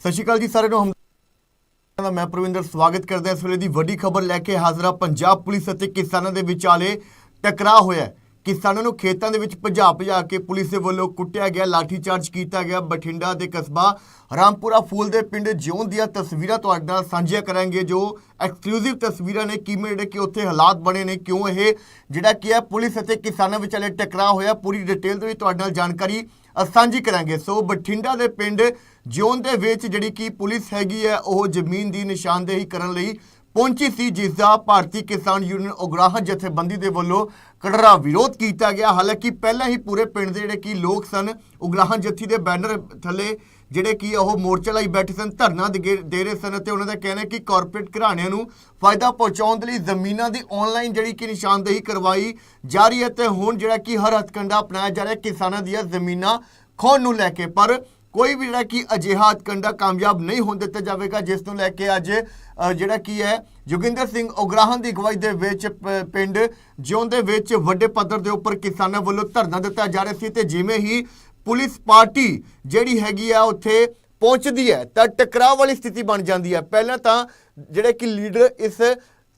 ਸਤਿ ਸ਼੍ਰੀ ਅਕਾਲ ਜੀ ਸਾਰਿਆਂ ਨੂੰ। ਹਮ ਦਾ ਮੈਂ ਪ੍ਰਵਿੰਦਰ, ਸਵਾਗਤ ਕਰਦਾ ਇਸ ਵੇਲੇ ਦੀ ਵੱਡੀ ਖਬਰ ਲੈ ਕੇ ਹਾਜ਼ਰਾ ਪੰਜਾਬ ਪੁਲਿਸ ਅਤੇ ਕਿਸਾਨਾਂ ਦੇ ਵਿਚਾਲੇ ਟਕਰਾਅ ਹੋਇਆ ਕਿਸਾਨਾਂ ਨੂੰ ਖੇਤਾਂ ਦੇ ਵਿੱਚ ਭਜਾ ਭਜਾ ਕੇ ਪੁਲਿਸ ਦੇ ਵੱਲੋਂ ਕੁੱਟਿਆ ਗਿਆ, ਲਾਠੀਚਾਰਜ ਕੀਤਾ ਗਿਆ। ਬਠਿੰਡਾ ਦੇ ਕਸਬਾ ਰਾਮਪੁਰਾ ਫੂਲ ਦੇ ਪਿੰਡ ਜਿਉਂ ਦੀਆਂ ਤਸਵੀਰਾਂ ਤੁਹਾਡੇ ਨਾਲ ਸਾਂਝੀਆਂ ਕਰਾਂਗੇ, ਜੋ ਐਕਸਕਲੂਸਿਵ ਤਸਵੀਰਾਂ ਨੇ। ਕਿਵੇਂ ਜਿਹੜੇ ਕਿ ਉੱਥੇ ਹਾਲਾਤ ਬਣੇ ਨੇ, ਕਿਉਂ ਇਹ ਜਿਹੜਾ ਕੀ ਹੈ, ਪੁਲਿਸ ਅਤੇ ਕਿਸਾਨਾਂ ਵਿਚਾਲੇ ਟਕਰਾਅ ਹੋਇਆ। ਪੂਰੀ ਡਿਟੇਲ ਦੇ ਵਿੱਚ ਤੁਹਾਡੇ ਨਾਲ ਜਾਣਕਾਰੀ ਸਾਂਝੀ ਕਰਾਂਗੇ। ਸੋ ਬਠਿੰਡਾ ਦੇ ਪਿੰਡ ਜਿਉਂ ਦੇ ਵਿੱਚ ਜਿਹੜੀ ਕਿ ਪੁਲਿਸ ਹੈਗੀ ਹੈ, ਉਹ ਜ਼ਮੀਨ ਦੀ ਨਿਸ਼ਾਨਦੇਹੀ ਕਰਨ ਲਈ ਪਹੁੰਚੀ ਸੀ, ਜਿਸ ਦਾ ਭਾਰਤੀ ਕਿਸਾਨ ਯੂਨੀਅਨ ਉਗਰਾਹ ਜਥੇਬੰਦੀ ਦੇ ਵੱਲੋਂ ਕੜਰਾ ਵਿਰੋਧ ਕੀਤਾ ਗਿਆ। ਹਾਲਾਂਕਿ ਪਹਿਲਾਂ ਹੀ ਪੂਰੇ ਪਿੰਡ ਦੇ ਜਿਹੜੇ ਕਿ ਲੋਕ ਸਨ, ਉਗਰਾਹ ਜਥੀ ਦੇ ਬੈਨਰ ਥੱਲੇ ਜਿਹੜੇ ਕਿ ਉਹ ਮੋਰਚਾ ਲਈ ਬੈਠੇ ਸਨ, ਧਰਨਾ ਦੇ ਦੇ ਰਹੇ ਸਨ ਤੇ ਉਹਨਾਂ ਦਾ ਕਹਿਣਾ ਕਿ ਕਾਰਪੋਰੇਟ ਘਰਾਣਿਆਂ ਨੂੰ ਫਾਇਦਾ ਪਹੁੰਚਾਉਣ ਦੇ ਲਈ ਜ਼ਮੀਨਾਂ ਦੀ ਆਨਲਾਈਨ ਜਿਹੜੀ ਕਿ ਨਿਸ਼ਾਨਦੇਹੀ ਕਰਵਾਈ ਜਾ ਰਹੀ ਹੈ ਤੇ ਹੁਣ ਜਿਹੜਾ ਕਿ ਹਰ ਹੱਥਕੰਡਾ ਅਪਣਾਇਆ ਜਾ ਰਿਹਾ ਕਿਸਾਨਾਂ ਦੀਆਂ ਜ਼ਮੀਨਾਂ ਖੋਣ ਨੂੰ ਲੈ ਕੇ। ਪਰ ਕੋਈ ਵੀ ਜਿਹੜਾ ਕਿ ਅਜਿਹਾ ਹੱਥਕੰਡਾ ਕਾਮਯਾਬ ਨਹੀਂ ਹੋਣ ਦਿੱਤਾ ਜਾਵੇਗਾ, ਜਿਸ ਨੂੰ ਲੈ ਕੇ ਅੱਜ ਜਿਹੜਾ ਕੀ ਹੈ, ਜੋਗਿੰਦਰ ਸਿੰਘ ਉਗਰਾਹਾਂ ਦੀ ਅਗਵਾਈ ਦੇ ਵਿੱਚ ਪਿੰਡ ਜਿਉਂ ਦੇ ਵਿੱਚ ਵੱਡੇ ਪੱਧਰ ਦੇ ਉੱਪਰ ਕਿਸਾਨਾਂ ਵੱਲੋਂ ਧਰਨਾ ਦਿੱਤਾ ਜਾ ਰਿਹਾ ਸੀ ਤੇ ਜਿਵੇਂ ਹੀ ਪੁਲਿਸ ਪਾਰਟੀ ਜਿਹੜੀ ਹੈਗੀ ਆ, ਉੱਥੇ ਪਹੁੰਚਦੀ ਹੈ, ਤਾਂ ਟਕਰਾਅ ਵਾਲੀ ਸਥਿਤੀ ਬਣ ਜਾਂਦੀ ਹੈ। ਪਹਿਲਾਂ ਤਾਂ ਜਿਹੜੇ ਕਿ ਲੀਡਰ ਇਸ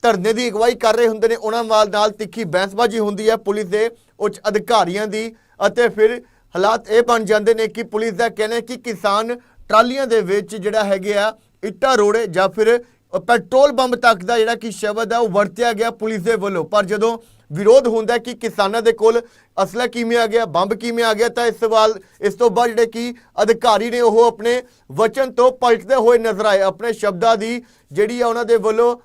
ਧਰਨੇ ਦੀ ਅਗਵਾਈ ਕਰ ਰਹੇ ਹੁੰਦੇ ਨੇ, ਉਹਨਾਂ ਨਾਲ ਨਾਲ ਤਿੱਖੀ ਬਹਿਸਬਾਜ਼ੀ ਹੁੰਦੀ ਹੈ ਪੁਲਿਸ ਦੇ ਉੱਚ ਅਧਿਕਾਰੀਆਂ ਦੀ ਅਤੇ ਫਿਰ ਹਾਲਾਤ ਇਹ ਬਣ ਜਾਂਦੇ ਨੇ ਕਿ ਪੁਲਿਸ ਦਾ ਕਹਿਣਾ ਹੈ ਕਿ ਕਿਸਾਨ ਟਰਾਲੀਆਂ ਦੇ ਵਿੱਚ ਜਿਹੜਾ ਹੈਗੇ ਆ, ਇੱਟਾਂ, ਰੋੜੇ ਜਾਂ ਫਿਰ ਪੈਟਰੋਲ ਬੰਬ ਤੱਕ ਦਾ ਜਿਹੜਾ ਕਿ ਸ਼ਬਦ ਹੈ ਉਹ ਵਰਤਿਆ ਗਿਆ ਪੁਲਿਸ ਦੇ ਵੱਲੋਂ। ਪਰ ਜਦੋਂ ਵਿਰੋਧ ਹੁੰਦਾ ਕਿ ਕਿਸਾਨਾਂ ਦੇ ਕੋਲ ਅਸਲਾ ਕਿਵੇਂ ਆ ਗਿਆ, ਬੰਬ ਕਿਵੇਂ ਆ ਗਿਆ, ਤਾਂ ਇਸ ਸਵਾਲ, ਇਸ ਤੋਂ ਬਾਅਦ ਜਿਹੜੇ ਕਿ ਅਧਿਕਾਰੀ ਨੇ ਉਹ ਆਪਣੇ ਵਚਨ ਤੋਂ ਪਲਟਦੇ ਹੋਏ ਨਜ਼ਰ ਆਏ। ਆਪਣੇ ਸ਼ਬਦਾਂ ਦੀ ਜਿਹੜੀ ਆ, ਉਹਨਾਂ ਦੇ ਵੱਲੋਂ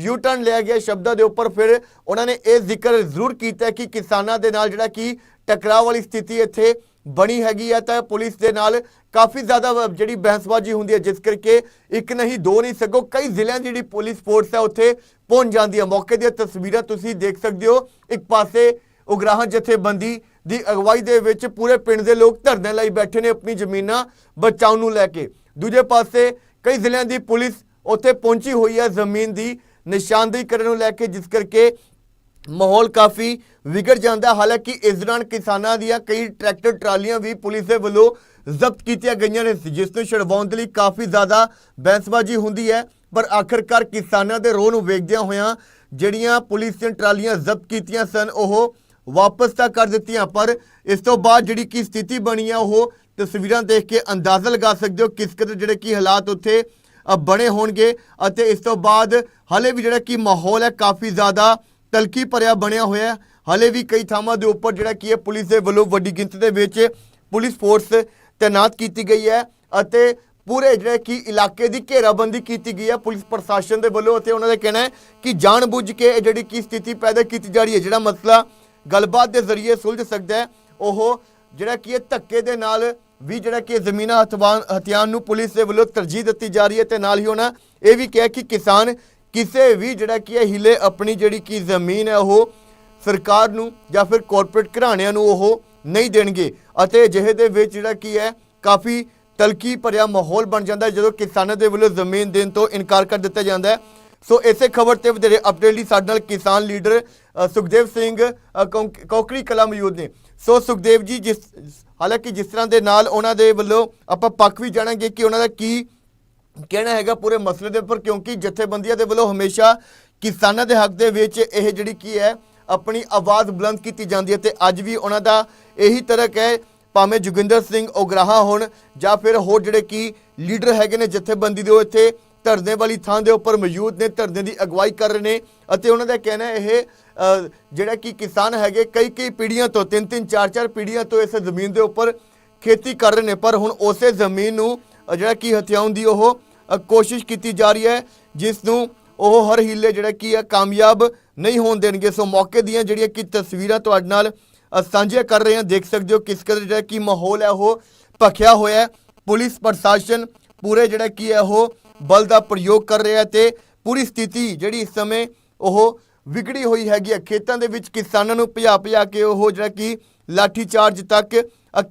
ਯੂ ਟਰਨ ਲਿਆ ਗਿਆ ਸ਼ਬਦਾਂ ਦੇ ਉੱਪਰ ਫਿਰ ਉਹਨਾਂ ਨੇ ਇਹ ਜ਼ਿਕਰ ਜ਼ਰੂਰ ਕੀਤਾ ਕਿ ਕਿਸਾਨਾਂ ਦੇ ਨਾਲ ਜਿਹੜਾ ਕਿ ਟਕਰਾਅ ਵਾਲੀ ਸਥਿਤੀ ਇੱਥੇ ਬਣੀ ਹੈਗੀ ਹੈ ਤਾਂ ਪੁਲਿਸ ਦੇ ਨਾਲ ਕਾਫੀ ਜ਼ਿਆਦਾ ਜਿਹੜੀ ਬਹਿਸਬਾਜ਼ੀ ਹੁੰਦੀ ਹੈ, ਜਿਸ ਕਰਕੇ ਇੱਕ ਨਹੀਂ, ਦੋ ਨਹੀਂ, ਸਗੋਂ ਕਈ ਜ਼ਿਲ੍ਹਿਆਂ ਦੀ ਜਿਹੜੀ ਪੁਲਿਸ ਫੋਰਸ ਹੈ, ਉੱਥੇ ਪਹੁੰਚ ਜਾਂਦੀ ਹੈ। ਮੌਕੇ ਦੀਆਂ ਤਸਵੀਰਾਂ ਤੁਸੀਂ ਦੇਖ ਸਕਦੇ ਹੋ। ਇੱਕ ਪਾਸੇ ਉਗਰਾਹਾਂ ਜਥੇਬੰਦੀ ਦੀ ਅਗਵਾਈ ਦੇ ਵਿੱਚ ਪੂਰੇ ਪਿੰਡ ਦੇ ਲੋਕ ਧਰਨੇ ਲਈ ਬੈਠੇ ਨੇ ਆਪਣੀ ਜ਼ਮੀਨਾਂ ਬਚਾਉਣ ਨੂੰ ਲੈ ਕੇ। ਦੂਜੇ ਪਾਸੇ ਕਈ ਜ਼ਿਲ੍ਹਿਆਂ ਦੀ ਪੁਲਿਸ ਉੱਥੇ ਪਹੁੰਚੀ ਹੋਈ ਹੈ ਜ਼ਮੀਨ ਦੀ ਨਿਸ਼ਾਨਦੇਹੀ ਕਰਨ ਨੂੰ ਲੈ ਕੇ, ਜਿਸ ਕਰਕੇ ਮਾਹੌਲ ਕਾਫੀ ਵਿਗੜ ਜਾਂਦਾ। ਹਾਲਾਂਕਿ ਇਸ ਦੌਰਾਨ ਕਿਸਾਨਾਂ ਦੀਆਂ ਕਈ ਟਰੈਕਟਰ, ਟਰਾਲੀਆਂ ਵੀ ਪੁਲਿਸ ਦੇ ਵੱਲੋਂ ਜ਼ਬਤ ਕੀਤੀਆਂ ਗਈਆਂ ਨੇ, ਜਿਸ ਨੂੰ ਛਡਵਾਉਣ ਦੇ ਲਈ ਕਾਫੀ ਜ਼ਿਆਦਾ ਬਹਿਸਬਾਜ਼ੀ ਹੁੰਦੀ ਹੈ। ਪਰ ਆਖਰਕਾਰ ਕਿਸਾਨਾਂ ਦੇ ਰੋਹ ਨੂੰ ਵੇਖਦਿਆਂ ਹੋਇਆਂ ਜਿਹੜੀਆਂ ਪੁਲਿਸ ਦੀਆਂ ਟਰਾਲੀਆਂ ਜ਼ਬਤ ਕੀਤੀਆਂ ਸਨ, ਉਹ ਵਾਪਸ ਤਾਂ ਕਰ ਦਿੱਤੀਆਂ, ਪਰ ਇਸ ਤੋਂ ਬਾਅਦ ਜਿਹੜੀ ਕੀ ਸਥਿਤੀ ਬਣੀ ਆ, ਉਹ ਤਸਵੀਰਾਂ ਦੇਖ ਕੇ ਅੰਦਾਜ਼ਾ ਲਗਾ ਸਕਦੇ ਹੋ ਕਿਸ ਕਦਰ ਜਿਹੜੇ ਕੀ ਹਾਲਾਤ ਉੱਥੇ ਬਣੇ ਹੋਣਗੇ। ਅਤੇ ਇਸ ਤੋਂ ਬਾਅਦ ਹਲੇ ਵੀ ਜਿਹੜਾ ਕੀ ਮਾਹੌਲ ਹੈ, ਕਾਫੀ ਜ਼ਿਆਦਾ ਤਲਕੀ ਭਰਿਆ ਬਣਿਆ ਹੋਇਆ ਹੈ। ਹਲੇ ਵੀ ਕਈ ਥਾਵਾਂ ਦੇ ਉੱਪਰ ਜਿਹੜਾ ਕੀ ਹੈ, ਪੁਲਿਸ ਦੇ ਵੱਲੋਂ ਵੱਡੀ ਗਿਣਤੀ ਦੇ ਵਿੱਚ ਪੁਲਿਸ ਫੋਰਸ ਤਾਇਨਾਤ ਕੀਤੀ ਗਈ ਹੈ ਅਤੇ ਪੂਰੇ ਜਿਹੜੇ ਕੀ ਇਲਾਕੇ ਦੀ ਘੇਰਾਬੰਦੀ ਕੀਤੀ ਗਈ ਹੈ। ਪੁਲਿਸ ਪ੍ਰਸ਼ਾਸਨ ਦੇ ਵੱਲੋਂ ਅਤੇ ਉਹਨਾਂ ਦਾ ਕਹਿਣਾ ਹੈ ਕਿ ਜਾਣਬੁੱਝ ਕੇ ਇਹ ਜਿਹੜੀ ਕੀ ਸਥਿਤੀ ਪੈਦਾ ਕੀਤੀ ਜਾ ਰਹੀ ਹੈ, ਜਿਹੜਾ ਮਸਲਾ ਗੱਲਬਾਤ ਦੇ ਜ਼ਰੀਏ ਸੁਲਝ ਸਕਦਾ ਹੈ, ਉਹ ਜਿਹੜਾ ਕੀ ਹੈ, ਧੱਕੇ ਦੇ ਨਾਲ ਵੀ ਜਿਹੜਾ ਕਿ ਜ਼ਮੀਨਾਂ ਹਥਵਾਨ ਹਥਿਆਰ ਨੂੰ ਪੁਲਿਸ ਦੇ ਵੱਲੋਂ ਤਰਜੀਹ ਦਿੱਤੀ ਜਾ ਰਹੀ ਹੈ ਤੇ ਨਾਲ ਹੀ ਉਹਨਾਂ ਇਹ ਵੀ ਕਿਹਾ ਕਿ ਕਿਸਾਨ ਕਿਸੇ ਵੀ ਜਿਹੜਾ ਕੀ ਹੈ ਹਿਲੇ ਆਪਣੀ ਜਿਹੜੀ ਕੀ ਜ਼ਮੀਨ ਹੈ ਉਹ ਸਰਕਾਰ ਨੂੰ ਜਾਂ ਫਿਰ ਕਾਰਪੋਰੇਟ ਘਰਾਣਿਆਂ ਨੂੰ ਉਹ ਨਹੀਂ ਦੇਣਗੇ। ਅਤੇ ਅਜਿਹੇ ਦੇ ਵਿੱਚ ਜਿਹੜਾ ਕੀ ਹੈ ਕਾਫੀ ਤਲਕੀ ਭਰਿਆ ਮਾਹੌਲ ਬਣ ਜਾਂਦਾ ਜਦੋਂ ਕਿਸਾਨਾਂ ਦੇ ਵੱਲੋਂ ਜ਼ਮੀਨ ਦੇਣ ਤੋਂ ਇਨਕਾਰ ਕਰ ਦਿੱਤਾ ਜਾਂਦਾ ਹੈ। ਸੋ ਇਸੇ ਖਬਰ ਤੇ ਵਧੇਰੇ ਅਪਡੇਟ ਲਈ ਸਾਡੇ ਨਾਲ ਕਿਸਾਨ ਲੀਡਰ ਸੁਖਦੇਵ ਸਿੰਘ ਅ, ਕੌਂਕ- ਕਲਾ ਮੌਜੂਦ ਨੇ। ਸੋ ਸੁਖਦੇਵ ਜੀ ਜਿਸ ਹਾਲਾਂਕਿ ਜਿਸ ਤਰ੍ਹਾਂ ਦੇ ਨਾਲ ਉਹਨਾਂ ਦੇ ਵੱਲੋਂ ਆਪਾਂ ਪੱਕ ਵੀ ਜਾਣਾਂਗੇ ਕਿ ਉਹਨਾਂ ਦਾ ਕੀ ਕਹਿਣਾ ਹੈਗਾ ਪੂਰੇ ਮਸਲੇ ਦੇ ਉੱਪਰ, ਕਿਉਂਕਿ ਜਥੇਬੰਦੀਆਂ ਦੇ ਵੱਲੋਂ ਹਮੇਸ਼ਾ ਕਿਸਾਨਾਂ ਦੇ ਹੱਕ ਦੇ ਵਿੱਚ ਇਹ ਜਿਹੜੀ ਕੀ ਹੈ, ਆਪਣੀ ਆਵਾਜ਼ ਬੁਲੰਦ ਕੀਤੀ ਜਾਂਦੀ ਹੈ ਤੇ ਅੱਜ ਵੀ ਉਹਨਾਂ ਦਾ ਇਹੀ ਤਰਕ ਹੈ, ਭਾਵੇਂ ਜੋਗਿੰਦਰ ਸਿੰਘ ਉਗਰਾਹਾ ਹੋਣ ਜਾਂ ਫਿਰ ਹੋਰ ਜਿਹੜੇ ਕੀ ਲੀਡਰ ਹੈਗੇ ਨੇ ਜਥੇਬੰਦੀ ਦੇ, ਉਹ ਇੱਥੇ ਧਰਨੇ ਵਾਲੀ ਥਾਂ ਦੇ ਉੱਪਰ ਮੌਜੂਦ ਨੇ, ਧਰਨੇ ਦੀ ਅਗਵਾਈ ਕਰ ਰਹੇ ਨੇ ਅਤੇ ਉਹਨਾਂ ਦਾ ਕਹਿਣਾ ਇਹ ਜਿਹੜਾ ਕਿ ਕਿਸਾਨ ਹੈਗੇ ਕਈ ਕਈ ਪੀੜ੍ਹੀਆਂ ਤੋਂ ਤਿੰਨ ਤਿੰਨ ਚਾਰ ਚਾਰ ਪੀੜ੍ਹੀਆਂ ਤੋਂ ਇਸ ਜ਼ਮੀਨ ਦੇ ਉੱਪਰ ਖੇਤੀ ਕਰ ਰਹੇ ਨੇ, ਪਰ ਹੁਣ ਉਸੇ ਜ਼ਮੀਨ ਨੂੰ ਜਿਹੜਾ ਕਿ ਹਥਿਆਉਣ ਦੀ ਉਹ ਕੋਸ਼ਿਸ਼ ਕੀਤੀ ਜਾ ਰਹੀ ਹੈ ਜਿਸ ਨੂੰ ਉਹ ਹਰ ਹੀਲੇ ਜਿਹੜਾ ਕੀ ਹੈ ਕਾਮਯਾਬ ਨਹੀਂ ਹੋਣ ਦੇਣਗੇ। ਸੋ ਮੌਕੇ ਦੀਆਂ ਜਿਹੜੀਆਂ ਕਿ ਤਸਵੀਰਾਂ ਤੁਹਾਡੇ ਨਾਲ ਸਾਂਝੀਆਂ ਕਰ ਰਹੇ ਹਾਂ। ਦੇਖ ਸਕਦੇ ਹੋ ਕਿਸ ਕਦਰ ਜਿਹੜਾ ਕੀ ਮਾਹੌਲ ਹੈ, ਉਹ ਭਖਿਆ ਹੋਇਆ ਹੈ। ਪੁਲਿਸ ਪ੍ਰਸ਼ਾਸਨ ਪੂਰੇ ਜਿਹੜਾ ਕੀ ਹੈ, ਉਹ ਬਲ ਦਾ ਪ੍ਰਯੋਗ ਕਰ ਰਿਹਾ ਹੈ ਤੇ ਪੂਰੀ ਸਥਿਤੀ ਜਿਹੜੀ ਇਸ ਸਮੇਂ ਉਹ ਵਿਗੜੀ ਹੋਈ ਹੈਗੀ ਹੈ। ਖੇਤਾਂ ਦੇ ਵਿੱਚ ਕਿਸਾਨਾਂ ਨੂੰ ਭਜਾ ਭਜਾ ਕੇ ਉਹ ਜਿਹੜਾ ਕਿ ਲਾਠੀ ਚਾਰਜ ਤੱਕ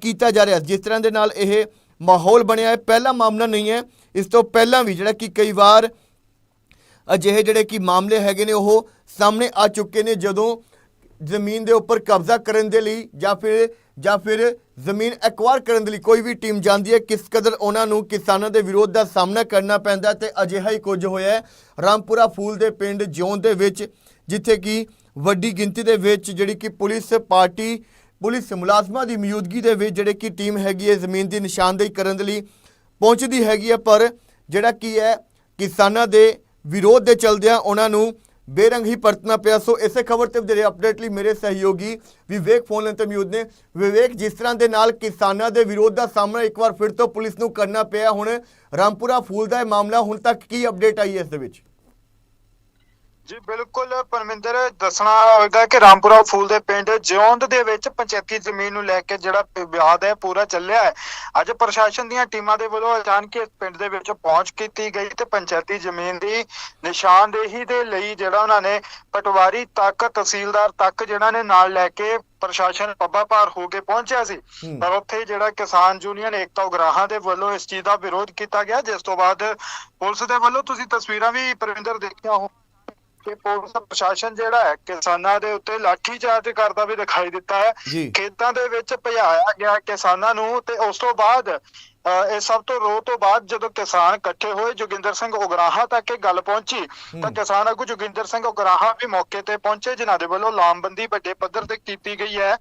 ਕੀਤਾ ਜਾ ਰਿਹਾ। ਜਿਸ ਤਰ੍ਹਾਂ ਦੇ ਨਾਲ ਇਹ ਮਾਹੌਲ ਬਣਿਆ ਹੈ, ਪਹਿਲਾ ਮਾਮਲਾ ਨਹੀਂ ਹੈ। ਇਸ ਤੋਂ ਪਹਿਲਾਂ ਵੀ ਜਿਹੜਾ ਕਿ ਕਈ ਵਾਰ ਅਜਿਹੇ ਜਿਹੜੇ ਕਿ ਮਾਮਲੇ ਹੈਗੇ ਨੇ, ਉਹ ਸਾਹਮਣੇ ਆ ਚੁੱਕੇ ਨੇ, ਜਦੋਂ ਜ਼ਮੀਨ ਦੇ ਉੱਪਰ ਕਬਜ਼ਾ ਕਰਨ ਦੇ ਲਈ ਜਾਂ ਫਿਰ ਜਾਂ ਫਿਰ ਜ਼ਮੀਨ ਐਕਵਾਇਰ ਕਰਨ ਦੇ ਲਈ ਕੋਈ ਵੀ ਟੀਮ ਜਾਂਦੀ ਹੈ, ਕਿਸ ਕਦਰ ਉਹਨਾਂ ਨੂੰ ਕਿਸਾਨਾਂ ਦੇ ਵਿਰੋਧ ਦਾ ਸਾਹਮਣਾ ਕਰਨਾ ਪੈਂਦਾ ਹੈ ਤੇ ਅਜਿਹਾ ਹੀ ਕੁਝ ਹੋਇਆ ਰਾਮਪੁਰਾ ਫੂਲ ਦੇ ਪਿੰਡ ਜਿਉਂ ਦੇ ਵਿੱਚ, ਜਿੱਥੇ ਕਿ ਵੱਡੀ ਗਿਣਤੀ ਦੇ ਵਿੱਚ ਜਿਹੜੀ ਕਿ ਪੁਲਿਸ ਪਾਰਟੀ ਪੁਲਿਸ ਮੁਲਾਜ਼ਮਾਂ ਦੀ ਮੌਜੂਦਗੀ ਦੇ ਵਿੱਚ ਜਿਹੜੇ ਕਿ ਟੀਮ ਹੈਗੀ ਹੈ, ਜ਼ਮੀਨ ਦੀ ਨਿਸ਼ਾਨਦੇਹੀ ਕਰਨ ਦੇ ਲਈ ਪਹੁੰਚਦੀ ਹੈਗੀ ਹੈ, ਪਰ ਜਿਹੜਾ ਕੀ ਹੈ, ਕਿਸਾਨਾਂ ਦੇ ਵਿਰੋਧ ਦੇ ਚਲਦਿਆਂ ਉਹਨਾਂ ਨੂੰ ਬੇਰੰਗ ਹੀ ਪਰਤਣਾ ਪਿਆ। ਸੋ ਇਸੇ ਖਬਰ ਤੇ ਵਧੇਰੇ ਅਪਡੇਟ ਲਈ ਮੇਰੇ ਸਹਿਯੋਗੀ ਵਿਵੇਕ ਫੋਨ ਲੈਣ ਤੇ ਮੌਜੂਦ ਨੇ। ਵਿਵੇਕ, ਜਿਸ ਤਰ੍ਹਾਂ ਦੇ ਨਾਲ ਕਿਸਾਨਾਂ ਦੇ ਵਿਰੋਧ ਦਾ ਸਾਹਮਣਾ ਇੱਕ ਵਾਰ ਫਿਰ ਤੋਂ ਪੁਲਿਸ ਨੂੰ ਕਰਨਾ ਪਿਆ। ਹੁਣ ਰਾਮਪੁਰਾ ਫੂਲ ਦਾ ਇਹ ਮਾਮਲਾ ਹੁਣ ਤੱਕ ਕੀ ਅਪਡੇਟ ਆਈ ਹੈ ਇਸ ਦੇ ਵਿੱਚ? ਜੀ ਬਿਲਕੁਲ ਪਰਮਿੰਦਰ ਦੱਸਣਾ ਹੋਵੇਗਾ ਕਿ ਰਾਮਪੁਰਾ ਫੂਲ ਦੇ ਪਿੰਡ ਜਿਉਂਦ ਦੇ ਵਿੱਚ ਪੰਚਾਇਤੀ ਜ਼ਮੀਨ ਨੂੰ ਲੈ ਕੇ ਜਿਹੜਾ ਵਿਵਾਦ ਹੈ ਪੂਰਾ ਚੱਲਿਆ ਹੈ ਅੱਜ ਪ੍ਰਸ਼ਾਸਨ ਦੀਆਂ ਟੀਮਾਂ ਦੇ ਵੱਲੋਂ ਅਚਾਨਕ ਇਸ ਪਿੰਡ ਦੇ ਵਿੱਚ ਪਹੁੰਚ ਕੀਤੀ ਗਈ ਤੇ ਪੰਚਾਇਤੀ ਜ਼ਮੀਨ ਦੀ ਨਿਸ਼ਾਨਦੇਹੀ ਦੇ ਲਈ ਜਿਹੜਾ ਉਹਨਾਂ ਨੇ ਪਟਵਾਰੀ ਤੱਕ ਤਹਿਸੀਲਦਾਰ ਤੱਕ ਜਿਹੜਾ ਨੇ ਨਾਲ ਲੈ ਕੇ ਪ੍ਰਸ਼ਾਸਨ ਪੱਬਾ ਭਾਰ ਹੋ ਕੇ ਪਹੁੰਚਿਆ ਸੀ। ਪਰ ਉੱਥੇ ਜਿਹੜਾ ਕਿਸਾਨ ਯੂਨੀਅਨ ਏਕਤਾ ਉਗਰਾਹਾਂ ਦੇ ਵੱਲੋਂ ਇਸ ਚੀਜ਼ ਦਾ ਵਿਰੋਧ ਕੀਤਾ ਗਿਆ ਜਿਸ ਤੋਂ ਬਾਅਦ ਪੁਲਿਸ ਦੇ ਵੱਲੋਂ ਤੁਸੀਂ ਤਸਵੀਰਾਂ ਵੀ ਪਰਵਿੰਦਰ ਦੇਖਿਆ ਹੋ ਕਿ ਪੁਲਿਸ ਪ੍ਰਸ਼ਾਸਨ ਜਿਹੜਾ ਹੈ ਕਿਸਾਨਾਂ ਦੇ ਉੱਤੇ ਲਾਠੀ ਚਾਰਜ ਕਰਦਾ ਵੀ ਦਿਖਾਈ ਦਿੱਤਾ ਹੈ। ਖੇਤਾਂ ਦੇ ਵਿੱਚ ਭਜਾਇਆ ਗਿਆ ਕਿਸਾਨਾਂ ਨੂੰ ਤੇ ਉਸ ਤੋਂ ਬਾਅਦ ਇਹ ਸਭ ਤੋਂ ਰੋ ਤੋਂ ਬਾਅਦ ਜਦੋਂ ਕਿਸਾਨ ਇਕੱਠੇ ਹੋਏ ਜੋਗਿੰਦਰ ਸਿੰਘ ਉਗਰਾਹਾਂ ਤੱਕ ਇਹ ਗੱਲ ਪਹੁੰਚੀ ਤਾਂ ਕਿਸਾਨ ਆਗੂ ਜੋਗਿੰਦਰ ਸਿੰਘ ਉਗਰਾਹਾਂ ਵੀ ਮੌਕੇ ਤੇ ਪਹੁੰਚੇ ਜਿਨ੍ਹਾਂ ਦੇ ਵੱਲੋਂ ਲਾਮਬੰਦੀ ਵੱਡੇ ਪੱਧਰ ਤੇ ਕੀਤੀ ਗਈ ਹੈ।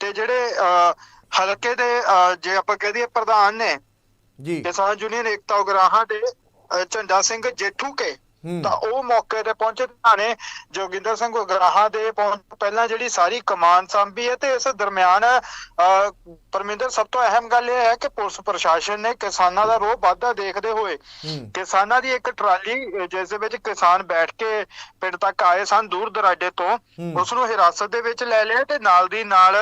ਤੇ ਜਿਹੜੇ ਹਲਕੇ ਦੇ ਜੇ ਆਪਾਂ ਕਹਿ ਦਈਏ ਪ੍ਰਧਾਨ ਨੇ ਜੀ। ਕਿਸਾਨ ਯੂਨੀਅਨ ਏਕਤਾ ਉਗਰਾਹਾਂ ਦੇ ਝੰਡਾ ਸਿੰਘ ਜੇਠੂ ਕੇ ਤਾਂ ਉਹ ਮੌਕੇ ਤੇ ਪਹੁੰਚੇ ਤਾਂ ਨੇ ਜੋਗਿੰਦਰ ਸਿੰਘ ਉਗਰਾਹਾਂ ਦੇ ਪਹੁੰਚ ਪਹਿਲਾਂ ਜਿਹੜੀ ਸਾਰੀ ਕਮਾਨ ਸੰਭੀ ਹੈ ਤੇ ਇਸ ਦਰਮਿਆਨ ਪਰਮਿੰਦਰ ਸਭ ਤੋਂ ਅਹਿਮ ਗੱਲ ਇਹ ਹੈ ਕਿ ਪੁਲਿਸ ਪ੍ਰਸ਼ਾਸਨ ਨੇ ਕਿਸਾਨਾਂ ਦਾ ਰੋਹ ਵਾਧਾ ਦੇਖਦੇ ਹੋਏ ਕਿਸਾਨਾਂ ਦੀ ਇੱਕ ਟਰਾਲੀ ਜਿਸ ਦੇ ਵਿੱਚ ਕਿਸਾਨ ਬੈਠ ਕੇ ਪਿੰਡ ਤੱਕ ਆਏ ਸਨ ਦੂਰ ਦਰਾਡੇ ਤੋਂ। ਉਸ ਨੂੰ ਹਿਰਾਸਤ ਦੇ ਵਿੱਚ ਲੈ ਲਿਆ ਤੇ ਨਾਲ ਦੀ ਨਾਲ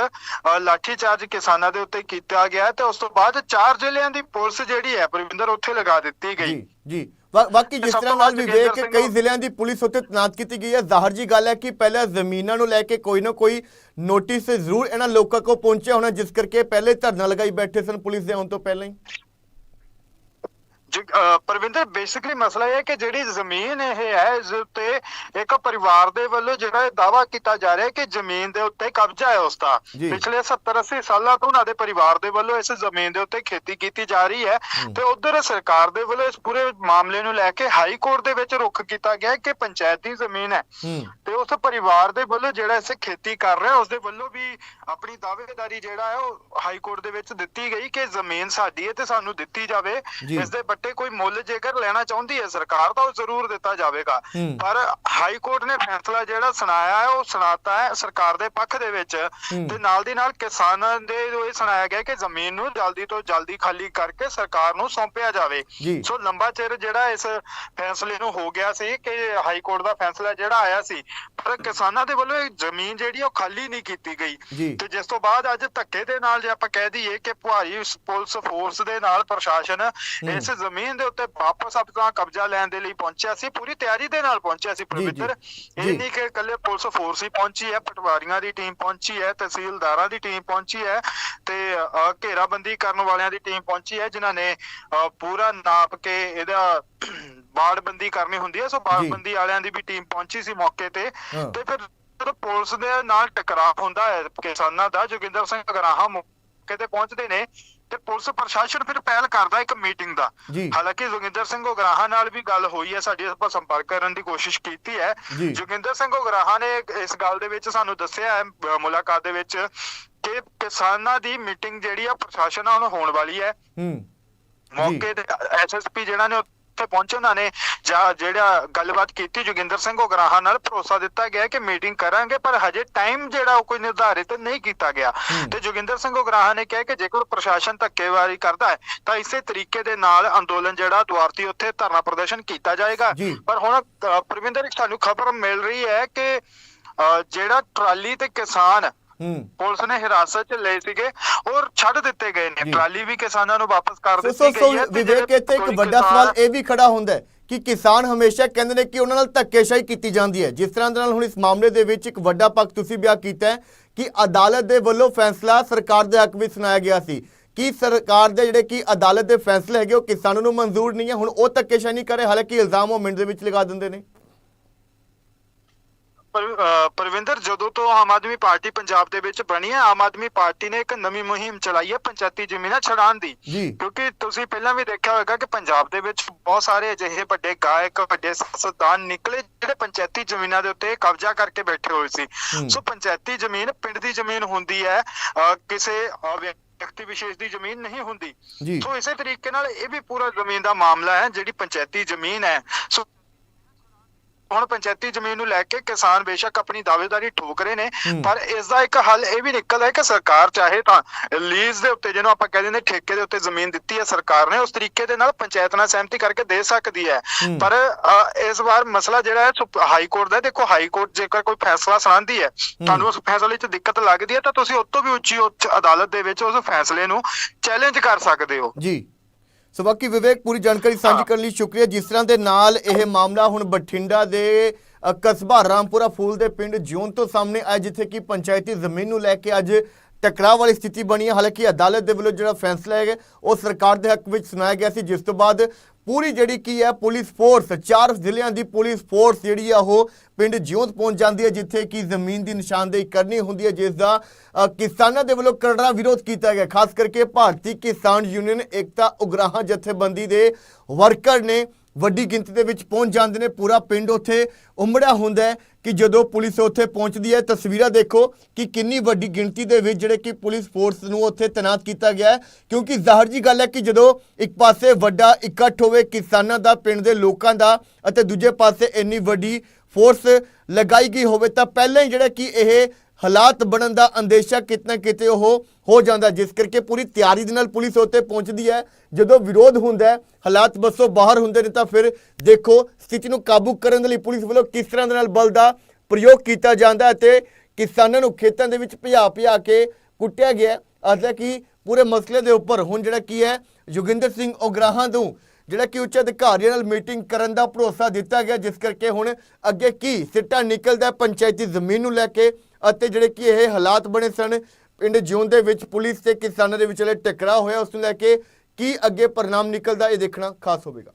ਲਾਠੀ ਚਾਰਜ ਕਿਸਾਨਾਂ ਦੇ ਉੱਤੇ ਕੀਤਾ ਗਿਆ ਤੇ ਉਸ ਤੋਂ ਬਾਅਦ ਚਾਰ ਜ਼ਿਲ੍ਹਿਆਂ ਦੀ ਪੁਲਿਸ ਜਿਹੜੀ ਹੈ ਪਰਵਿੰਦਰ ਉੱਥੇ ਲਗਾ ਦਿੱਤੀ ਗਈ। ਜੀ। ਬਾਕੀ ਜਿਸ ਤਰ੍ਹਾਂ ਨਾਲ ਵੱਧ ਵਿਵੇਕ ਸਿੰਘ ਕਈ ਜ਼ਿਲ੍ਹਿਆਂ ਦੀ ਪੁਲਿਸ ਉੱਤੇ ਤੈਨਾਤ ਕੀਤੀ ਗਈ ਹੈ। ਜ਼ਾਹਰ ਜੀ ਗੱਲ ਹੈ ਕਿ ਪਹਿਲਾਂ ਜ਼ਮੀਨਾਂ ਨੂੰ ਲੈ ਕੇ ਕੋਈ ਨਾ ਕੋਈ ਨੋਟਿਸ ਜ਼ਰੂਰ ਇਹਨਾਂ ਲੋਕਾਂ ਕੋਲ ਪਹੁੰਚਿਆ ਹੋਣਾ ਜਿਸ ਕਰਕੇ ਪਹਿਲੇ ਧਰਨਾ ਲਗਾਈ ਬੈਠੇ ਸਨ ਪੁਲਿਸ ਦੇ ਆਉਣ ਤੋਂ ਪਹਿਲਾਂ ਹੀ। ਪਰਵਿੰਦਰ ਬੇਸਿਕਲੀ ਮਸਲਾ ਇਹ ਹੈ ਕਿ ਜਿਹੜੀ ਜ਼ਮੀਨ ਇਹ ਹੈ ਇਸ ਉੱਤੇ ਇੱਕ ਪਰਿਵਾਰ ਦੇ ਵੱਲੋਂ ਜਿਹੜਾ ਇਹ ਦਾਵਾ ਕੀਤਾ ਜਾ ਰਿਹਾ ਹੈ ਕਿ ਜ਼ਮੀਨ ਦੇ ਉੱਤੇ ਕਬਜ਼ਾ ਹੈ ਉਸ ਦਾ। ਪਿਛਲੇ 70 80 ਸਾਲਾਂ ਤੋਂ ਉਹਨਾਂ ਦੇ ਪਰਿਵਾਰ ਦੇ ਵੱਲੋਂ ਇਸ ਜ਼ਮੀਨ ਦੇ ਉੱਤੇ ਖੇਤੀ ਕੀਤੀ ਜਾ ਰਹੀ ਹੈ ਤੇ ਉਧਰ ਸਰਕਾਰ ਦੇ ਵੱਲੋਂ ਇਸ ਪੂਰੇ ਮਾਮਲੇ ਨੂੰ ਲੈ ਕੇ ਹਾਈ ਕੋਰਟ ਦੇ ਵਿੱਚ ਰੁਖ ਕੀਤਾ ਗਿਆ ਕਿ ਪੰਚਾਇਤੀ ਜ਼ਮੀਨ ਹੈ। ਤੇ ਉਸ ਪਰਿਵਾਰ ਦੇ ਵੱਲੋਂ ਜਿਹੜਾ ਇਸ ਖੇਤੀ ਕਰ ਰਿਹਾ ਉਸ ਦੇ ਵੱਲੋਂ ਵੀ ਆਪਣੀ ਦਾਅਵੇਦਾਰੀ ਜਿਹੜਾ ਹੈ ਉਹ ਹਾਈ ਕੋਰਟ ਦੇ ਵਿੱਚ ਦਿੱਤੀ ਗਈ ਕਿ ਜ਼ਮੀਨ ਸਾਡੀ ਹੈ ਤੇ ਸਾਨੂੰ ਦਿੱਤੀ ਜਾਵੇ। ਇਸ ਦੇ ਬੱਟੇ ਕੋਈ ਮੁੱਲ ਜੇਕਰ ਲੈਣਾ ਚਾਹੁੰਦੀ ਹੈ ਸਰਕਾਰ ਤਾਂ ਉਹ ਜ਼ਰੂਰ ਦਿੱਤਾ ਜਾਵੇਗਾ। ਪਰ ਹਾਈ ਕੋਰਟ ਨੇ ਫੈਸਲਾ ਜਿਹੜਾ ਸੁਣਾਇਆ ਹੈ ਉਹ ਸੁਣਾਤਾ ਹੈ ਸਰਕਾਰ ਦੇ ਪੱਖ ਦੇ ਵਿੱਚ। ਤੇ ਨਾਲ ਦੀ ਨਾਲ ਕਿਸਾਨਾਂ ਦੇ ਇਹ ਸੁਣਾਇਆ ਗਿਆ ਕਿ ਜ਼ਮੀਨ ਨੂੰ ਜਲਦੀ ਤੋਂ ਜਲਦੀ ਖਾਲੀ ਕਰਕੇ ਸਰਕਾਰ ਨੂੰ ਸੌਂਪਿਆ ਜਾਵੇ। ਸੋ ਲੰਬਾ ਚਿਰ ਜਿਹੜਾ ਇਸ ਫੈਸਲੇ ਨੂੰ ਹੋ ਗਿਆ ਸੀ ਕਿ ਹਾਈ ਕੋਰਟ ਦਾ ਫੈਸਲਾ ਜਿਹੜਾ ਆਇਆ ਸੀ ਪਰ ਕਿਸਾਨਾਂ ਦੇ ਵੱਲੋਂ ਇਹ ਜ਼ਮੀਨ ਜਿਹੜੀ ਉਹ ਖਾਲੀ ਨਹੀਂ ਕੀਤੀ ਗਈ। ਤੇ ਜਿਸ ਤੋਂ ਬਾਅਦ ਅੱਜ ਧੱਕੇ ਦੇ ਨਾਲ ਜੇ ਆਪਾਂ ਕਹਿ ਦਈਏ ਕਿ ਭਾਰੀ ਪੁਲਿਸ ਫੋਰਸ ਦੇ ਨਾਲ ਪ੍ਰਸ਼ਾਸਨ ਇਸ ਜ਼ਮੀਨ ਦੇ ਉੱਤੇ ਵਾਪਸ ਆਪਣਾ ਕਬਜ਼ਾ ਲੈਣ ਦੇ ਲਈ ਪਹੁੰਚਿਆ ਸੀ ਪੂਰੀ ਤਿਆਰੀ ਦੇ ਨਾਲ ਪਹੁੰਚਿਆ ਸੀ ਪ੍ਰਵਿੱਤਰ ਜੀ। ਇਹ ਨਹੀਂ ਕਿ ਇਕੱਲੇ ਪੁਲਿਸ ਫੋਰਸ ਹੀ ਪਹੁੰਚੀ ਹੈ ਪਟਵਾਰੀਆਂ ਦੀ ਟੀਮ ਪਹੁੰਚੀ ਹੈ ਤਹਿਸੀਲਦਾਰਾਂ ਦੀ ਟੀਮ ਪਹੁੰਚੀ ਹੈ ਤੇ ਘੇਰਾਬੰਦੀ ਕਰਨ ਵਾਲਿਆਂ ਦੀ ਟੀਮ ਪਹੁੰਚੀ ਹੈ ਜਿਨ੍ਹਾਂ ਨੇ ਪੂਰਾ ਨਾਪ ਕੇ ਇਹਦਾ ਬਾੜਬੰਦੀ ਕਰਨੀ ਹੁੰਦੀ ਹੈ ਸੋ ਬਾੜਬੰਦੀ ਵਾਲਿਆਂ ਦੀ ਵੀ ਟੀਮ ਪਹੁੰਚੀ ਸੀ ਮੌਕੇ ਤੇ। ਤੇ ਫਿਰ ਜਦੋਂ ਪੁਲਿਸ ਦੇ ਨਾਲ ਟਕਰਾਅ ਹੁੰਦਾ ਹੈ ਕਿਸਾਨਾਂ ਦਾ ਜੋਗਿੰਦਰ ਸਿੰਘ ਗਰਾਹਾ ਮੌਕੇ ਤੇ ਪਹੁੰਚਦੇ ਨੇ ਤੇ ਪੁਲਿਸ ਪ੍ਰਸ਼ਾਸਨ ਫਿਰ ਪਹਿਲ ਕਰਦਾ ਇੱਕ ਮੀਟਿੰਗ ਦਾ ਜੀ। ਹਾਲਾਂਕਿ ਜੋਗਿੰਦਰ ਸਿੰਘ ਉਗਰਾਹਾਂ ਨਾਲ ਵੀ ਗੱਲ ਹੋਈ ਹੈ ਸਾਡੀ ਆਪਾਂ ਸੰਪਰਕ ਕਰਨ ਦੀ ਕੋਸ਼ਿਸ਼ ਕੀਤੀ ਹੈ ਜੀ। ਜੋਗਿੰਦਰ ਸਿੰਘ ਉਗਰਾਹਾਂ ਨੇ ਇਸ ਗੱਲ ਦੇ ਵਿੱਚ ਸਾਨੂੰ ਦੱਸਿਆ ਹੈ ਅਹ ਮੁਲਾਕਾਤ ਦੇ ਵਿੱਚ ਕਿ ਕਿਸਾਨਾਂ ਦੀ ਮੀਟਿੰਗ ਜਿਹੜੀ ਆ ਪ੍ਰਸ਼ਾਸਨ ਨਾਲ ਹੋਣ ਵਾਲੀ ਹੈ ਹੂੰ ਮੌਕੇ ਤੇ ਐਸਐਸਪੀ ਜਿਹੜਾ ਨੇ ਉੱਥੇ ਪਹੁੰਚੇ ਉਹਨਾਂ ਨੇ ਜਾਂ ਜਿਹੜਾ ਗੱਲਬਾਤ ਕੀਤੀ ਜੋਗਿੰਦਰ ਸਿੰਘ ਉਗਰਾਹਾਂ ਨਾਲ ਭਰੋਸਾ ਦਿੱਤਾ ਗਿਆ ਕਿ ਮੀਟਿੰਗ ਕਰਾਂਗੇ ਪਰ ਹਜੇ ਟਾਈਮ ਜਿਹੜਾ ਉਹ ਕੋਈ ਨਿਰਧਾਰਿਤ ਨਹੀਂ ਕੀਤਾ ਗਿਆ। ਤੇ ਜੋਗਿੰਦਰ ਸਿੰਘ ਉਗਰਾਹਾਂ ਨੇ ਕਿਹਾ ਕਿ ਜੇਕਰ ਪ੍ਰਸ਼ਾਸਨ ਧੱਕੇਵਾਰੀ ਕਰਦਾ ਹੈ ਤਾਂ ਇਸੇ ਤਰੀਕੇ ਦੇ ਨਾਲ ਅੰਦੋਲਨ ਜਿਹੜਾ ਦੁਆਰਤੀ ਉੱਥੇ ਧਰਨਾ ਪ੍ਰਦਰਸ਼ਨ ਕੀਤਾ ਜਾਏਗਾ। ਪਰ ਹੁਣ ਪ੍ਰਵਿੰਦਰ ਇੱਕ ਸਾਨੂੰ ਖਬਰ ਮਿਲ ਰਹੀ ਹੈ ਕਿ ਜਿਹੜਾ ਟਰਾਲੀ ਤੇ ਕਿਸਾਨ ਪੁਲਿਸ ਨੇ ਹਿਰਾਸਤ 'ਚ ਲਏ ਸੀਗੇ ਔਰ ਛੱਡ ਦਿੱਤੇ ਗਏ। ਨੇ। ਟਰਾਲੀ ਵੀ ਕਿਸਾਨਾਂ ਨੂੰ ਵਾਪਸ ਕਰ ਦਿੱਤੀ ਗਈ ਹੈ ਵਿਵੇਕ ਇੱਥੇ ਇੱਕ ਵੱਡਾ ਸਵਾਲ ਇਹ ਵੀ ਖੜਾ ਹੁੰਦਾ ਹੈ ਕਿ ਕਿਸਾਨ ਹਮੇਸ਼ਾ ਕਹਿੰਦੇ ਨੇ ਕਿ ਉਹਨਾਂ ਨਾਲ ਧੱਕੇਸ਼ਾਹੀ ਕੀਤੀ ਜਾਂਦੀ ਹੈ। ਜਿਸ ਤਰ੍ਹਾਂ ਦੇ ਨਾਲ ਹੁਣ ਇਸ ਮਾਮਲੇ ਦੇ ਵਿੱਚ ਇੱਕ ਵੱਡਾ ਪੱਖ ਤੁਸੀਂ ਬਿਆਨ ਕੀਤਾ ਹੈ ਕਿ ਅਦਾਲਤ ਦੇ ਵੱਲੋਂ ਫੈਸਲਾ ਸਰਕਾਰ ਦੇ ਹੱਕ ਵਿੱਚ ਸੁਣਾਇਆ ਗਿਆ ਸੀ ਕਿ ਸਰਕਾਰ ਦੇ ਜਿਹੜੇ ਕਿ ਅਦਾਲਤ ਦੇ ਫੈਸਲੇ ਹੈਗੇ ਉਹ ਕਿਸਾਨਾਂ ਨੂੰ ਮਨਜ਼ੂਰ ਨਹੀਂ ਹੈ। ਹੁਣ ਉਹ ਧੱਕੇਸ਼ਾਹੀ ਨਹੀਂ ਕਰੇ ਹਾਲਾਂਕਿ ਇਲਜ਼ਾਮ ਉਹ ਮਿੰਟ ਦੇ ਵਿੱਚ ਲਗਾ ਦਿੰਦੇ ਨੇ। ਪਰਵਿੰਦਰ ਜਦੋਂ ਤੋਂ ਆਮ ਆਦਮੀ ਪਾਰਟੀ ਪੰਜਾਬ ਦੇ ਵਿੱਚ ਬਣੀ ਹੈ ਆਮ ਆਦਮੀ ਪਾਰਟੀ ਨੇ ਇੱਕ ਨਵੀਂ ਮੁਹਿੰਮ ਚਲਾਈ ਹੈ ਪੰਚਾਇਤੀ ਜ਼ਮੀਨਾਂ ਛਡਾਉਣ ਦੀ। ਕਿਉਂਕਿ ਤੁਸੀਂ ਪਹਿਲਾਂ ਵੀ ਦੇਖਿਆ ਹੋਵੇਗਾ ਕਿ ਪੰਜਾਬ ਦੇ ਵਿੱਚ ਬਹੁਤ ਸਾਰੇ ਅਜਿਹੇ ਵੱਡੇ ਗਾਇਕ ਵੱਡੇ ਸਿਆਸਤਦਾਨ ਨਿਕਲੇ ਜਿਹੜੇ ਪੰਚਾਇਤੀ ਜ਼ਮੀਨਾਂ ਦੇ ਉੱਤੇ ਕਬਜ਼ਾ ਕਰਕੇ ਬੈਠੇ ਹੋਏ ਸੀ। ਸੋ ਪੰਚਾਇਤੀ ਜ਼ਮੀਨ ਪਿੰਡ ਦੀ ਜ਼ਮੀਨ ਹੁੰਦੀ ਹੈ ਕਿਸੇ ਵਿਅਕਤੀ ਵਿਸ਼ੇਸ਼ ਦੀ ਜ਼ਮੀਨ ਨਹੀਂ ਹੁੰਦੀ। ਸੋ ਇਸੇ ਤਰੀਕੇ ਨਾਲ ਇਹ ਵੀ ਪੂਰਾ ਜ਼ਮੀਨ ਦਾ ਮਾਮਲਾ ਹੈ ਜਿਹੜੀ ਪੰਚਾਇਤੀ ਜ਼ਮੀਨ ਹੈ। ਸੋ ਹੁਣ ਪੰਚਾਇਤੀ ਜ਼ਮੀਨ ਨੂੰ ਲੈ ਕੇ ਕਿਸਾਨ ਬੇਸ਼ੱਕ ਆਪਣੀ ਦਾਅਵੇਦਾਰੀ ਠੋਕ ਰਹੇ ਨੇ। ਪਰ ਇਸ ਦਾ ਇੱਕ ਹੱਲ ਇਹ ਵੀ ਨਿਕਲਦਾ ਹੈ ਕਿ ਸਰਕਾਰ ਚਾਹੇ ਤਾਂ ਲੀਜ਼ ਦੇ ਉੱਤੇ ਜਿਹਨੂੰ ਆਪਾਂ ਕਹਿੰਦੇ ਨੇ ਠੇਕੇ ਦੇ ਉੱਤੇ ਜ਼ਮੀਨ ਦਿੱਤੀ ਹੈ ਸਰਕਾਰ ਨੇ ਉਸ ਤਰੀਕੇ ਦੇ ਨਾਲ ਪੰਚਾਇਤ ਨਾਲ ਸਹਿਮਤੀ ਕਰਕੇ ਦੇ ਸਕਦੀ ਹੈ। ਪਰ ਇਸ ਵਾਰ ਮਸਲਾ ਜਿਹੜਾ ਹੈ ਹਾਈ ਕੋਰਟ ਦਾ। ਦੇਖੋ ਹਾਈ ਕੋਰਟ ਜੇਕਰ ਕੋਈ ਫੈਸਲਾ ਸੁਣਾਉਂਦੀ ਹੈ ਤੁਹਾਨੂੰ ਉਸ ਫੈਸਲੇ 'ਚ ਦਿੱਕਤ ਲੱਗਦੀ ਹੈ ਤਾਂ ਤੁਸੀਂ ਉਸ ਤੋਂ ਵੀ ਉੱਚੀ ਉੱਚ ਅਦਾਲਤ ਦੇ ਵਿੱਚ ਉਸ ਫੈਸਲੇ ਨੂੰ ਚੈਲੰਜ ਕਰ ਸਕਦੇ ਹੋ ਜੀ ਸੋ ਬਾਕੀ ਵਿਵੇਕ ਪੂਰੀ ਜਾਣਕਾਰੀ ਸਾਂਝੀ। ਕਰਨ ਲਈ ਸ਼ੁਕਰੀਆ ਜਿਸ ਤਰ੍ਹਾਂ ਦੇ ਨਾਲ ਇਹ ਮਾਮਲਾ ਹੁਣ ਬਠਿੰਡਾ ਦੇ ਕਸਬਾ ਰਾਮਪੁਰਾ ਫੂਲ ਦੇ ਪਿੰਡ ਜਿਉਂ ਤੋਂ ਸਾਹਮਣੇ ਆਇਆ ਜਿੱਥੇ ਕਿ ਪੰਚਾਇਤੀ ਜ਼ਮੀਨ ਨੂੰ ਲੈ ਕੇ ਅੱਜ ਟਕਰਾਅ ਵਾਲੀ ਸਥਿਤੀ ਬਣੀ ਹੈ। ਹਾਲਾਂਕਿ ਅਦਾਲਤ ਦੇ ਵੱਲੋਂ ਜਿਹੜਾ ਫੈਸਲਾ ਹੈ ਉਹ ਸਰਕਾਰ ਦੇ ਹੱਕ ਵਿੱਚ ਸੁਣਾਇਆ ਗਿਆ ਸੀ। ਜਿਸ ਤੋਂ ਬਾਅਦ ਪੂਰੀ ਜਿਹੜੀ ਕੀ ਹੈ, ਪੁਲਿਸ ਫੋਰਸ, ਚਾਰ ਜ਼ਿਲ੍ਹਿਆਂ ਦੀ ਪੁਲਿਸ ਫੋਰਸ ਜਿਹੜੀ ਆ, ਉਹ ਪਿੰਡ ਜਿਉਂਦ ਪਹੁੰਚ ਜਾਂਦੀ ਹੈ, ਜਿੱਥੇ ਕਿ ਜ਼ਮੀਨ ਦੀ ਨਿਸ਼ਾਨਦੇਹੀ ਕਰਨੀ ਹੁੰਦੀ ਹੈ, ਜਿਸ ਦਾ ਕਿਸਾਨਾਂ ਦੇ ਵੱਲੋਂ ਕਰੜਾ ਵਿਰੋਧ ਕੀਤਾ ਗਿਆ। ਖਾਸ ਕਰਕੇ ਭਾਰਤੀ ਕਿਸਾਨ ਯੂਨੀਅਨ ਏਕਤਾ ਉਗਰਾਹਾਂ ਜਥੇਬੰਦੀ ਦੇ ਵਰਕਰ ਨੇ ਵੱਡੀ ਗਿਣਤੀ ਦੇ ਵਿੱਚ ਪਹੁੰਚ ਜਾਂਦੇ ਨੇ। ਪੂਰਾ ਪਿੰਡ ਉੱਥੇ ਉਮੜਿਆ ਹੁੰਦਾ ਹੈ ਕਿ ਜਦੋਂ ਪੁਲਿਸ ਉੱਥੇ ਪਹੁੰਚਦੀ ਹੈ, ਤਸਵੀਰਾਂ ਦੇਖੋ ਕਿ ਕਿੰਨੀ ਵੱਡੀ ਗਿਣਤੀ ਦੇ ਵਿੱਚ ਜਿਹੜੇ ਕਿ ਪੁਲਿਸ ਫੋਰਸ ਨੂੰ ਉੱਥੇ ਤੈਨਾਤ ਕੀਤਾ ਗਿਆ ਹੈ। ਕਿਉਂਕਿ ਜ਼ਾਹਰ ਜੀ ਗੱਲ ਹੈ ਕਿ ਜਦੋਂ ਇੱਕ ਪਾਸੇ ਵੱਡਾ ਇਕੱਠ ਹੋਵੇ ਕਿਸਾਨਾਂ ਦਾ, ਪਿੰਡ ਦੇ ਲੋਕਾਂ ਦਾ ਅਤੇ ਦੂਜੇ ਪਾਸੇ ਇੰਨੀ ਵੱਡੀ ਫੋਰਸ ਲਗਾਈ ਗਈ ਹੋਵੇ ਤਾਂ ਪਹਿਲਾਂ ਹੀ ਜਿਹੜਾ ਕਿ ਇਹ ਹਾਲਾਤ ਬਣਨ ਦਾ ਅੰਦੇਸ਼ਾ ਕਿਤਨਾ ਕਿਤੇ ਉਹ ਹੋ ਜਾਂਦਾ, ਜਿਸ ਕਰਕੇ ਪੂਰੀ ਤਿਆਰੀ ਦੇ ਨਾਲ ਪੁਲਿਸ ਉੱਤੇ ਪਹੁੰਚਦੀ ਹੈ। ਜਦੋਂ ਵਿਰੋਧ ਹੁੰਦਾ ਹੈ, ਹਾਲਾਤ ਬਸੋਂ ਬਾਹਰ ਹੁੰਦੇ ਨੇ ਤਾਂ ਫਿਰ ਦੇਖੋ ਸਥਿਤੀ ਨੂੰ ਕਾਬੂ ਕਰਨ ਦੇ ਲਈ ਪੁਲਿਸ ਵੱਲੋਂ ਕਿਸ ਤਰ੍ਹਾਂ ਦੇ ਨਾਲ ਬਲ ਦਾ ਪ੍ਰਯੋਗ ਕੀਤਾ ਜਾਂਦਾ ਅਤੇ ਕਿਸਾਨਾਂ ਨੂੰ ਖੇਤਾਂ ਦੇ ਵਿੱਚ ਭਜਾ ਭਜਾ ਕੇ ਕੁੱਟਿਆ ਗਿਆ ਅਰਥ ਕਿ ਪੂਰੇ ਮਸਲੇ ਦੇ ਉੱਪਰ ਹੁਣ ਜਿਹੜਾ ਕੀ ਹੈ, ਜੋਗਿੰਦਰ ਸਿੰਘ ਉਗਰਾਹਾਂ ਤੋਂ ਜਿਹੜਾ ਕਿ ਉੱਚ ਅਧਿਕਾਰੀਆਂ ਨਾਲ ਮੀਟਿੰਗ ਕਰਨ ਦਾ ਭਰੋਸਾ ਦਿੱਤਾ ਗਿਆ, ਜਿਸ ਕਰਕੇ ਹੁਣ ਅੱਗੇ ਕੀ ਸਿੱਟਾ ਨਿਕਲਦਾ ਪੰਚਾਇਤੀ ਜ਼ਮੀਨ ਨੂੰ ਲੈ ਕੇ ਅਤੇ ਜਿਹੜੇ ਕਿ ਇਹ ਹਾਲਾਤ ਬਣੇ ਸਨ, ਪਿੰਡ ਜਿਉਂ ਦੇ ਵਿੱਚ ਪੁਲਿਸ ਤੇ ਕਿਸਾਨਾਂ ਦੇ ਵਿਚਲੇ ਟਕਰਾਅ ਹੋਇਆ, ਉਸ ਨੂੰ ਲੈ ਕੇ ਕੀ ਅੱਗੇ ਪਰਿਣਾਮ ਨਿਕਲਦਾ, ਇਹ ਦੇਖਣਾ ਖਾਸ ਹੋਵੇਗਾ।